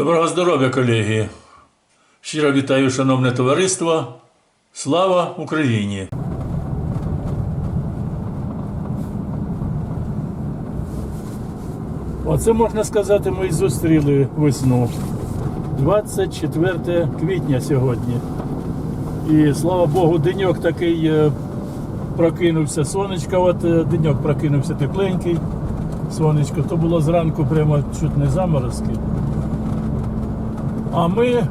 Доброго здоров'я, колеги! Щиро вітаю, шановне товариство. Слава Україні! Оце можна сказати, ми і зустріли весну. 24 квітня сьогодні. І слава Богу, деньок такий е, прокинувся сонечко, от е, деньок прокинувся тепленький. Сонечко, то було зранку прямо чуть не заморозки. А ми е,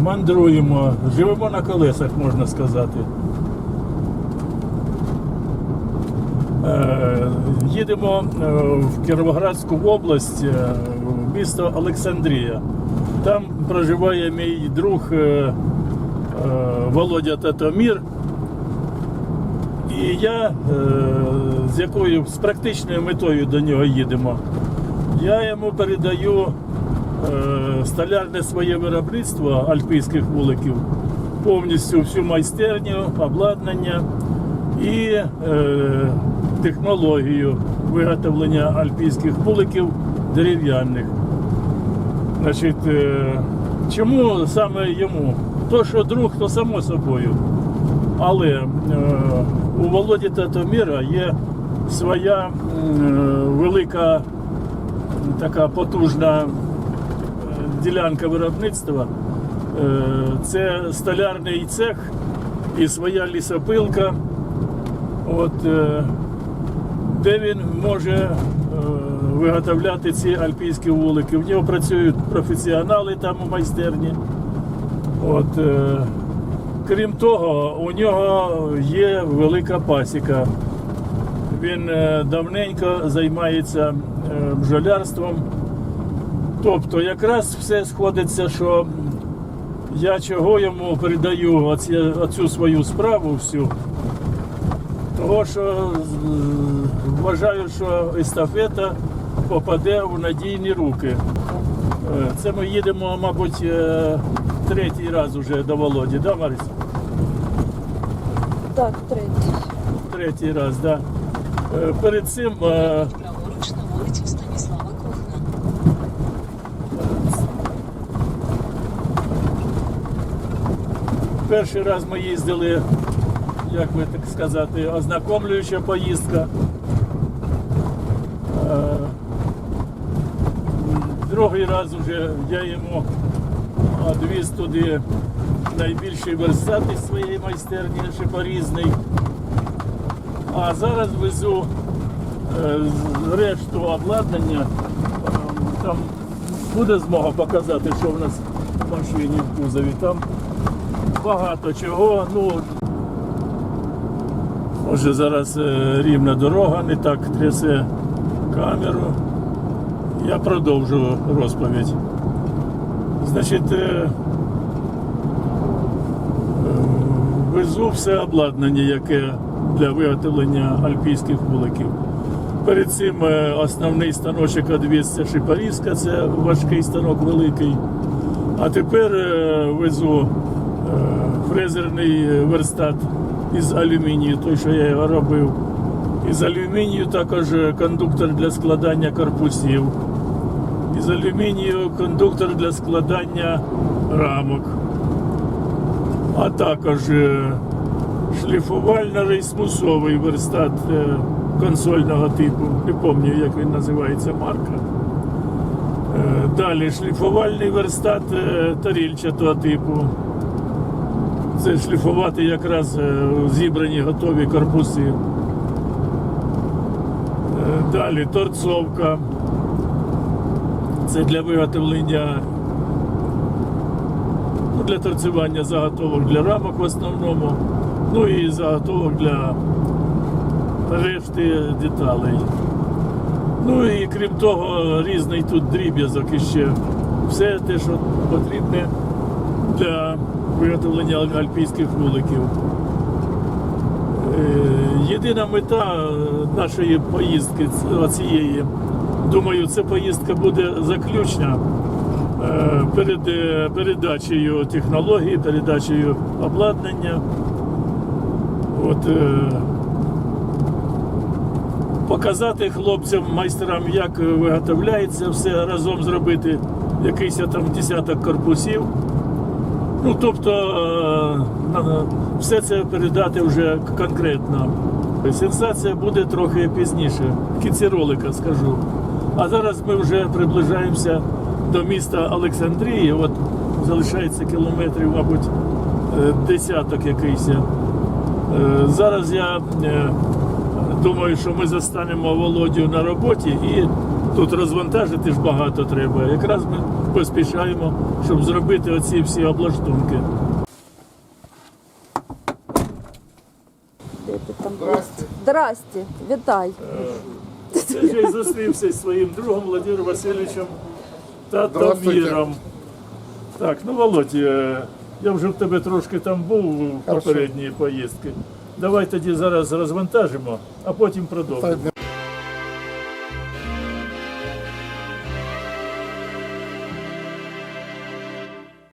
мандруємо, живемо на колесах, можна сказати. Е, їдемо е, в Кіровоградську область, е, в місто Олександрія. Там проживає мій друг е, е, Володя Татомір. І я з якою з практичною метою до нього їдемо. Я йому передаю столярне своє виробництво альпійських вуликів, повністю всю майстерню, обладнання і е, технологію виготовлення альпійських вуликів дерев'яних. Значить, е, чому саме йому? То, що друг, то само собою. Але е, у Володі Татоміра є своя е, велика така потужна е, ділянка виробництва. Е, Це столярний цех і своя лісопилка. От, е, де він може е, виготовляти ці альпійські вулики. В нього працюють професіонали там у майстерні. От, крім того, у нього є велика пасіка. Він давненько займається бджолярством. Тобто, якраз все сходиться, що я чого йому передаю оці, оцю свою справу всю. Того, що вважаю, що естафета попаде в надійні руки. Е, Це ми їдемо, мабуть, е, третій раз уже до Володі, да, Марис? Так, третій. Третій раз, да. Е, Перед цим перший раз ми їздили, як би так сказати, ознакомлююча поїздка. Е, Другий раз вже я йому відвіз туди найбільший верстат із своєї майстерні шипорізний. А зараз везу е, решту обладнання. Е, Там буде змога показати, що в нас в машині в кузові. Там багато чого. Ну, може зараз е, рівна дорога, не так трясе камеру. Я продовжу розповідь. Значить, е, везу все обладнання, яке для виготовлення альпійських вуликів. Перед цим е, основний станочок одвіз це шипарізка, це важкий станок великий. А тепер везу фрезерний верстат із алюмінію, той, що я його робив. Із алюмінію також е, кондуктор для складання корпусів. Із алюмінію кондуктор для складання рамок. А також е, шліфувально-рейсмусовий верстат е, консольного типу. Не пам'ятаю, як він називається марка. Е, Далі шліфувальний верстат е, тарільчатого типу. Це шліфувати якраз е, зібрані готові корпуси. Е, Далі торцовка. Це для виготовлення, ну, для торцювання заготовок для рамок в основному, ну і заготовок для решти деталей. Ну і крім того, різний тут дріб'язок іще. Все те, що потрібне для виготовлення альпійських вуликів. Е, Єдина мета е, нашої поїздки цієї, думаю, ця поїздка буде заключна е, перед е, передачею технології, передачею обладнання. От, е, показати хлопцям, майстерам, як виготовляється все разом зробити якийсь там десяток корпусів. Ну, тобто е, все це передати вже конкретно. Сенсація буде трохи пізніше, в кінці ролика скажу. А зараз ми вже приближаємося до міста Олександрії. От залишається кілометрів, мабуть, е, десяток якийсь. Е, Зараз я думаю, що ми застанемо Володю на роботі і тут розвантажити ж багато треба. Якраз ми поспішаємо, щоб зробити оці всі облаштунки. Здрасте. Здрасте, вітай. Це вже й зустрівся зі своїм другом Владимиром Васильовичем та Здравствуйте. Так, ну Володь, е, я вже в тебе трошки там був у попередній поїздки. Давай тоді зараз розвантажимо, а потім продовжимо.